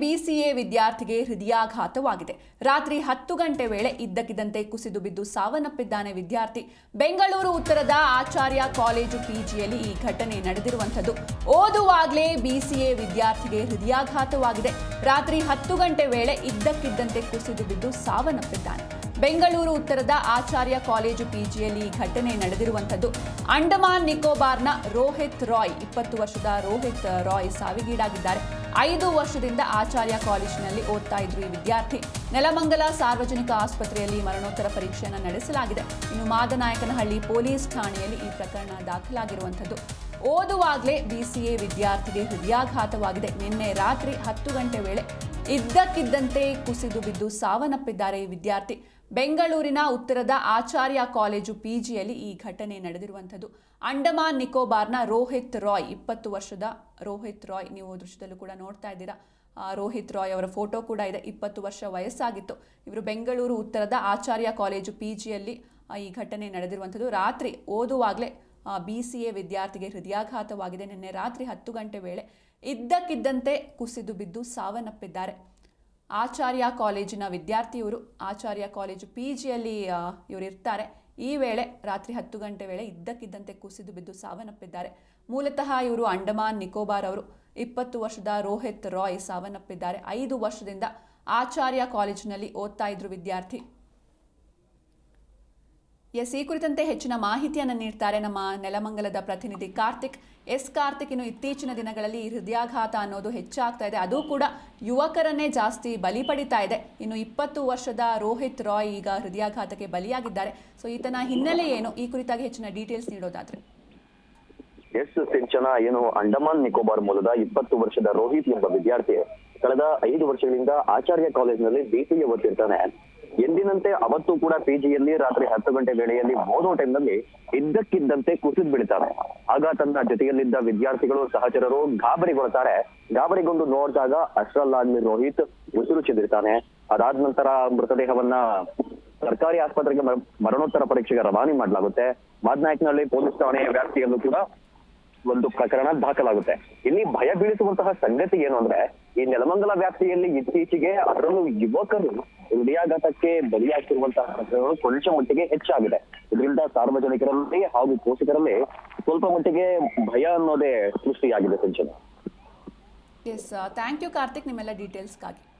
BCA ವಿದ್ಯಾರ್ಥಿಗೆ ಹೃದಯಾಘಾತವಾಗಿದೆ. ರಾತ್ರಿ ಹತ್ತು ಗಂಟೆ ವೇಳೆ ಇದ್ದಕ್ಕಿದ್ದಂತೆ ಕುಸಿದು ಬಿದ್ದು ಸಾವನ್ನಪ್ಪಿದ್ದಾನೆ ವಿದ್ಯಾರ್ಥಿ. ಬೆಂಗಳೂರು ಉತ್ತರದ ಆಚಾರ್ಯ ಕಾಲೇಜು ಪಿಜಿಯಲ್ಲಿ ಈ ಘಟನೆ ನಡೆದಿರುವಂಥದ್ದು. ಓದುವಾಗಲೇ ಬಿಸಿಎ ವಿದ್ಯಾರ್ಥಿಗೆ ಹೃದಯಾಘಾತವಾಗಿದೆ. ರಾತ್ರಿ ಹತ್ತು ಗಂಟೆ ವೇಳೆ ಇದ್ದಕ್ಕಿದ್ದಂತೆ ಕುಸಿದು ಬಿದ್ದು ಸಾವನ್ನಪ್ಪಿದ್ದಾನೆ. ಬೆಂಗಳೂರು ಉತ್ತರದ ಆಚಾರ್ಯ ಕಾಲೇಜು ಪಿಜಿಯಲ್ಲಿ ಈ ಘಟನೆ ನಡೆದಿರುವಂಥದ್ದು. ಅಂಡಮಾನ್ ನಿಕೋಬಾರ್ನ ರೋಹಿತ್ ರಾಯ್, ಇಪ್ಪತ್ತು ವರ್ಷದ ರೋಹಿತ್ ರಾಯ್ ಸಾವಿಗೀಡಾಗಿದ್ದಾರೆ. ಐದು ವರ್ಷದಿಂದ ಆಚಾರ್ಯ ಕಾಲೇಜಿನಲ್ಲಿ ಓದ್ತಾ ಇದ್ರು ಈ ವಿದ್ಯಾರ್ಥಿ. ನೆಲಮಂಗಲ ಸಾರ್ವಜನಿಕ ಆಸ್ಪತ್ರೆಯಲ್ಲಿ ಮರಣೋತ್ತರ ಪರೀಕ್ಷೆಯನ್ನು ನಡೆಸಲಾಗಿದೆ. ಇನ್ನು ಮಾದನಾಯಕನಹಳ್ಳಿ ಪೊಲೀಸ್ ಠಾಣೆಯಲ್ಲಿ ಈ ಪ್ರಕರಣ ದಾಖಲಾಗಿರುವಂಥದ್ದು. ಓದುವಾಗಲೇ ಬಿಸಿಎ ವಿದ್ಯಾರ್ಥಿಗೆ ಹೃದಯಾಘಾತವಾಗಿದೆ. ನಿನ್ನೆ ರಾತ್ರಿ ಹತ್ತು ಗಂಟೆ ವೇಳೆ ಇದ್ದಕ್ಕಿದ್ದಂತೆ ಕುಸಿದು ಬಿದ್ದು ಸಾವನ್ನಪ್ಪಿದ್ದಾರೆ ಈ ವಿದ್ಯಾರ್ಥಿ. ಬೆಂಗಳೂರಿನ ಉತ್ತರದ ಆಚಾರ್ಯ ಕಾಲೇಜು ಪಿಜಿಯಲ್ಲಿ ಈ ಘಟನೆ ನಡೆದಿರುವಂಥದ್ದು. ಅಂಡಮಾನ್ ನಿಕೋಬಾರ್ನ ರೋಹಿತ್ ರಾಯ್, ಇಪ್ಪತ್ತು ವರ್ಷದ ರೋಹಿತ್ ರಾಯ್, ನೀವು ದೃಶ್ಯದಲ್ಲೂ ಕೂಡ ನೋಡ್ತಾ ಇದ್ದೀರಾ. ರೋಹಿತ್ ರಾಯ್ ಅವರ ಫೋಟೋ ಕೂಡ ಇದೆ, ಇಪ್ಪತ್ತು ವರ್ಷ ವಯಸ್ಸಾಗಿತ್ತು. ಇವರು ಬೆಂಗಳೂರು ಉತ್ತರದ ಆಚಾರ್ಯ ಕಾಲೇಜು ಪಿಜಿಯಲ್ಲಿ ಈ ಘಟನೆ ನಡೆದಿರುವಂಥದ್ದು. ರಾತ್ರಿ ಓದುವಾಗಲೇ ಬಿ ಸಿ ಎ ವಿದ್ಯಾರ್ಥಿಗೆ ಹೃದಯಾಘಾತವಾಗಿದೆ. ನಿನ್ನೆ ರಾತ್ರಿ ಹತ್ತು ಗಂಟೆ ವೇಳೆ ಇದ್ದಕ್ಕಿದ್ದಂತೆ ಕುಸಿದು ಬಿದ್ದು ಸಾವನ್ನಪ್ಪಿದ್ದಾರೆ. ಆಚಾರ್ಯ ಕಾಲೇಜಿನ ವಿದ್ಯಾರ್ಥಿಯವರು, ಆಚಾರ್ಯ ಕಾಲೇಜು ಪಿ ಜಿಯಲ್ಲಿ ಇವರು ಇರ್ತಾರೆ. ಈ ವೇಳೆ ರಾತ್ರಿ ಹತ್ತು ಗಂಟೆ ವೇಳೆ ಇದ್ದಕ್ಕಿದ್ದಂತೆ ಕುಸಿದು ಬಿದ್ದು ಸಾವನ್ನಪ್ಪಿದ್ದಾರೆ. ಮೂಲತಃ ಇವರು ಅಂಡಮಾನ್ ನಿಕೋಬಾರ್ ಅವರು ಇಪ್ಪತ್ತು ವರ್ಷದ ರೋಹಿತ್ ರಾಯ್ ಸಾವನ್ನಪ್ಪಿದ್ದಾರೆ. ಐದು ವರ್ಷದಿಂದ ಆಚಾರ್ಯ ಕಾಲೇಜಿನಲ್ಲಿ ಓದ್ತಾ ಇದ್ರು ವಿದ್ಯಾರ್ಥಿ. ಎಸ್ ಈ ಕುರಿತಂತೆ ಹೆಚ್ಚಿನ ಮಾಹಿತಿಯನ್ನು ನೀಡ್ತಾರೆ ನಮ್ಮ ನೆಲಮಂಗಲದ ಪ್ರತಿನಿಧಿ ಕಾರ್ತಿಕ್. ಎಸ್ ಕಾರ್ತಿಕ್ ಇನ್ನು ಇತ್ತೀಚಿನ ದಿನಗಳಲ್ಲಿ ಹೃದಯಾಘಾತ ಅನ್ನೋದು ಹೆಚ್ಚಾಗ್ತಾ ಇದೆ. ಅದು ಕೂಡ ಯುವಕರನ್ನೇ ಜಾಸ್ತಿ ಬಲಿ ಪಡಿತಾ ಇದೆ. ಇನ್ನು ಇಪ್ಪತ್ತು ವರ್ಷದ ರೋಹಿತ್ ರಾಯ್ ಈಗ ಹೃದಯಾಘಾತಕ್ಕೆ ಬಲಿಯಾಗಿದ್ದಾರೆ. ಸೊ ಈತನ ಹಿನ್ನೆಲೆ ಏನು? ಈ ಕುರಿತಾಗಿ ಹೆಚ್ಚಿನ ಡೀಟೇಲ್ಸ್ ನೀಡೋದಾದ್ರೆ. ಎಸ್ ಸಿಂಚನ ಏನು ಅಂಡಮಾನ್ ನಿಕೋಬಾರ್ ಮೂಲದ ಇಪ್ಪತ್ತು ವರ್ಷದ ರೋಹಿತ್ ಎಂಬ ವಿದ್ಯಾರ್ಥಿ, ಕಳೆದ ಐದು ವರ್ಷಗಳಿಂದ ಆಚಾರ್ಯ ಕಾಲೇಜಿನಲ್ಲಿ ಬಿಸಿಎ ಓದ್ತಿರ್ತಾನೆ ಎಂದಿನಂತೆ ಅವತ್ತು ಕೂಡ ಪಿಜಿಯಲ್ಲಿ ರಾತ್ರಿ ಹತ್ತು ಗಂಟೆ ವೇಳೆಯಲ್ಲಿ ಓದೋ ಟೈಮ್ನಲ್ಲಿ ಇದ್ದಕ್ಕಿದ್ದಂತೆ ಕುಸಿದ್ ಬಿಡ್ತಾನೆ ಆಗ ತನ್ನ ಜೊತೆಯಲ್ಲಿದ್ದ ವಿದ್ಯಾರ್ಥಿಗಳು, ಸಹಚರರು ಗಾಬರಿಗೊಳ್ತಾರೆ ಗಾಬರಿಗೊಂಡು ನೋಡಿದಾಗ ಆದ್ಮಿ ರೋಹಿತ್ ಉಸಿರು ಚೆದಿರ್ತಾನೆ ಅದಾದ ನಂತರ ಮೃತದೇಹವನ್ನ ಸರ್ಕಾರಿ ಆಸ್ಪತ್ರೆಗೆ ಮರ- ಮರಣೋತ್ತರ ಪರೀಕ್ಷೆಗೆ ರವಾನೆ ಮಾಡಲಾಗುತ್ತೆ. ಮಾದ್ನಾಯಕ್ನಹಳ್ಳಿ ಪೊಲೀಸ್ ಠಾಣೆಯ ವ್ಯಾಪ್ತಿಯಲ್ಲೂ ಕೂಡ ಒಂದು ಪ್ರಕರಣ ದಾಖಲಾಗುತ್ತೆ. ಇಲ್ಲಿ ಭಯ ಬೀಳಿಸುವಂತಹ ಸಂಗತಿ ಏನು ಅಂದ್ರೆ, ಈ ನೆಲಮಂಗಲ ವ್ಯಾಪ್ತಿಯಲ್ಲಿ ಇತ್ತೀಚೆಗೆ ಅದರಲ್ಲೂ ಯುವಕರು ಹೃದಯಾಘಾತಕ್ಕೆ ಬಲಿಯಾಗ್ತಿರುವಂತಹ ಪ್ರಕರಣಗಳು ಕೊಂಚ ಮಟ್ಟಿಗೆ ಹೆಚ್ಚಾಗಿದೆ. ಇದರಿಂದ ಸಾರ್ವಜನಿಕರಲ್ಲಿ ಹಾಗೂ ಪೋಷಕರಲ್ಲಿ ಸ್ವಲ್ಪ ಮಟ್ಟಿಗೆ ಭಯ ಅನ್ನೋದೇ ಸೃಷ್ಟಿಯಾಗಿದೆ ಸಂಚನ. ಎಸ್ ಥ್ಯಾಂಕ್ ಯು ಕಾರ್ತಿಕ್ ನಿಮ್ಮೆಲ್ಲ ಡೀಟೇಲ್ಸ್ಗಾಗಿ